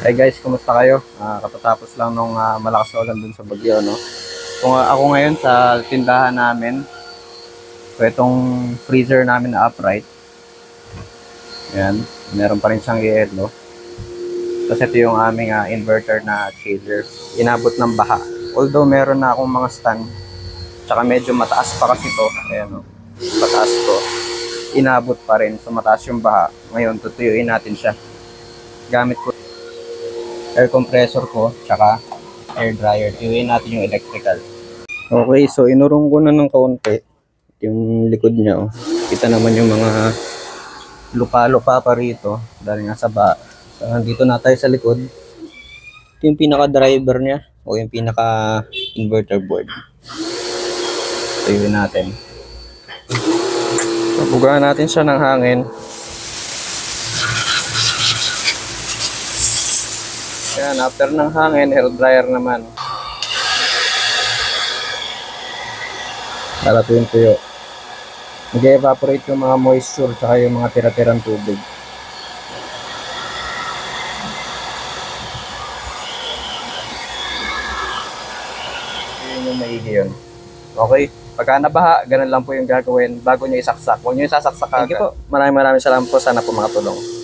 Hey guys, kumusta kayo? Ah, katatapos lang nung ah, malakas na ulan dun sa Bagyo, no? Kung ah, ako ngayon sa tindahan namin, so itong freezer namin na upright, yan, meron pa rin siyang yelo. Tapos ito yung aming ah, inverter na chaser. Inabot ng baha. Although meron na akong mga stand, tsaka medyo mataas pa kasi to. Ayan o, mataas to. Inabot pa rin, so mataas yung baha. Ngayon, tutuyuin natin siya. Gamit ko air compressor ko, tsaka air dryer. Iuwi natin yung electrical. Okay, so inurong ko na ng kaunti yung likod niya. Oh. Kita naman yung mga lupa-lupa pa rito dahil nga sa ba. So, nandito na tayo sa likod. Yung pinaka-driver niya o yung pinaka-inverter board. Iuwi natin. So, bugahan natin siya ng hangin. Yan, after ng hangin, hair dryer naman. Para tuyo tuyo. Nag-evaporate yung mga moisture tsaka yung mga tira-tirang tubig. Yun yung maigi yun. Okay? Pagka nabaha, ganun lang po yung gagawin bago nyo isaksak. Huwag nyo isasaksak agad. Thank you po. Maraming maraming salamat po. Sana po makatulong.